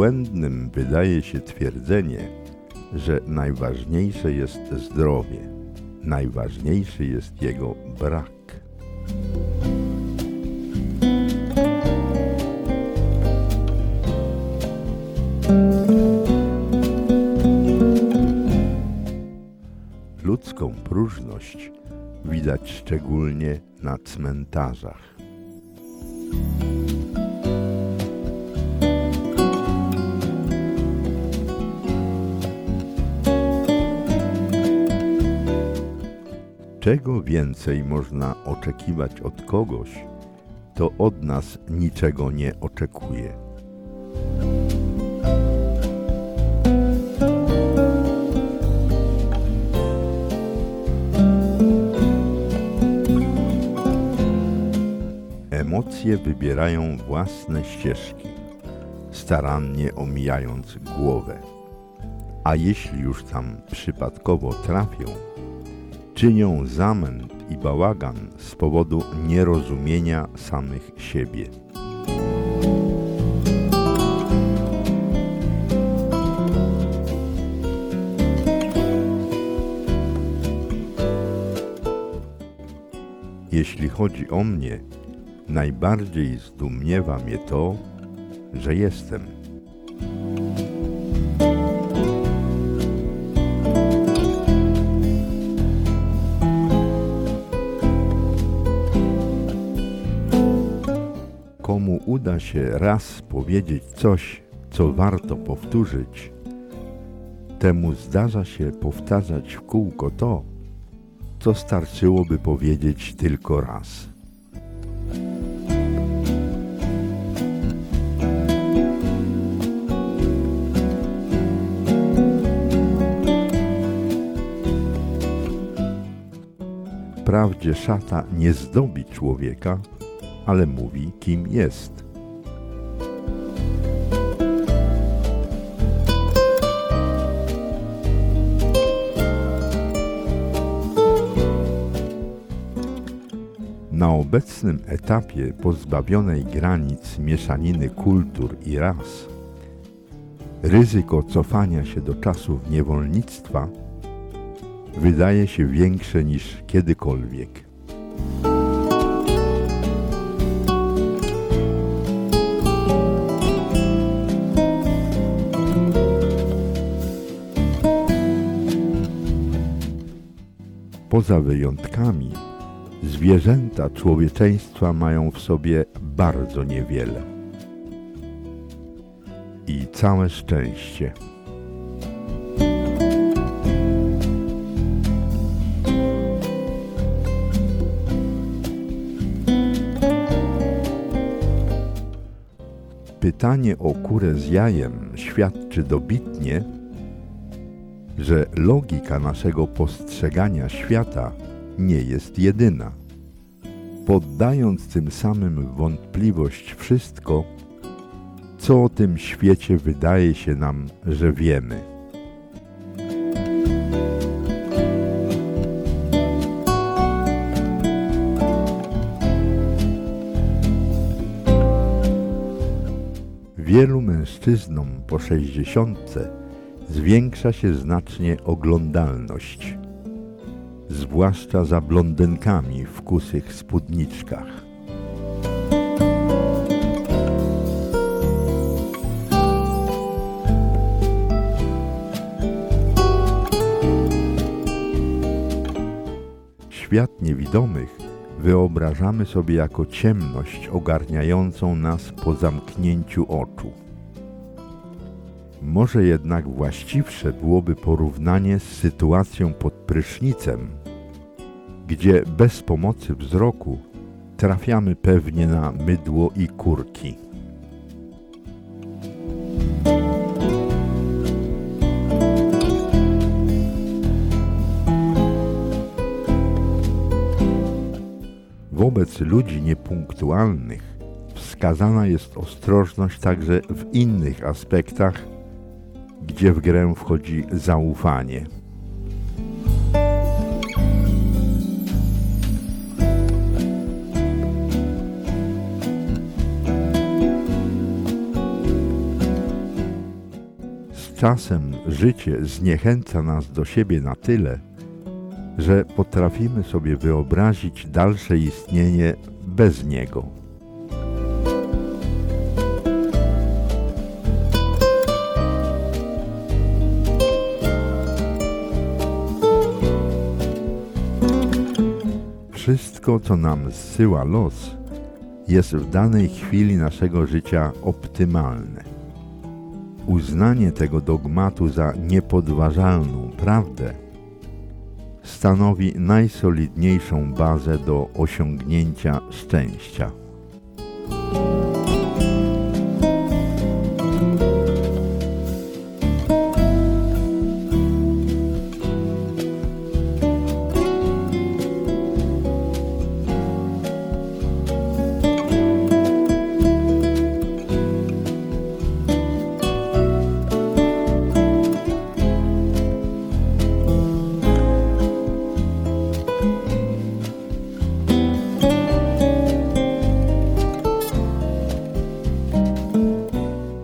błędnym wydaje się twierdzenie, że najważniejsze jest zdrowie, najważniejszy jest jego brak. Ludzką próżność widać szczególnie na cmentarzach. Czego więcej można oczekiwać od kogoś, to od nas niczego nie oczekuje. Emocje wybierają własne ścieżki, starannie omijając głowę. A jeśli już tam przypadkowo trafią, czynią zamęt i bałagan z powodu nierozumienia samych siebie. Jeśli chodzi o mnie, najbardziej zdumiewa mnie to, że jestem. Komu uda się raz powiedzieć coś, co warto powtórzyć, temu zdarza się powtarzać w kółko to, co starczyłoby powiedzieć tylko raz. Wprawdzie szata nie zdobi człowieka, ale mówi, kim jest. Na obecnym etapie pozbawionej granic mieszaniny kultur i ras, ryzyko cofania się do czasów niewolnictwa wydaje się większe niż kiedykolwiek. Poza wyjątkami, zwierzęta człowieczeństwa mają w sobie bardzo niewiele. I całe szczęście. Pytanie o kurę z jajem świadczy dobitnie, że logika naszego postrzegania świata nie jest jedyna, poddając tym samym wątpliwość wszystko, co o tym świecie wydaje się nam, że wiemy. Wielu mężczyznom po sześćdziesiątce zwiększa się znacznie oglądalność, zwłaszcza za blondynkami w kusych spódniczkach. Świat niewidomych wyobrażamy sobie jako ciemność ogarniającą nas po zamknięciu oczu. Może jednak właściwsze byłoby porównanie z sytuacją pod prysznicem, gdzie bez pomocy wzroku trafiamy pewnie na mydło i kurki. Wobec ludzi niepunktualnych wskazana jest ostrożność także w innych aspektach gdzie w grę wchodzi zaufanie. Czasem życie zniechęca nas do siebie na tyle, że potrafimy sobie wyobrazić dalsze istnienie bez niego. Wszystko, co nam zsyła los, jest w danej chwili naszego życia optymalne. Uznanie tego dogmatu za niepodważalną prawdę stanowi najsolidniejszą bazę do osiągnięcia szczęścia.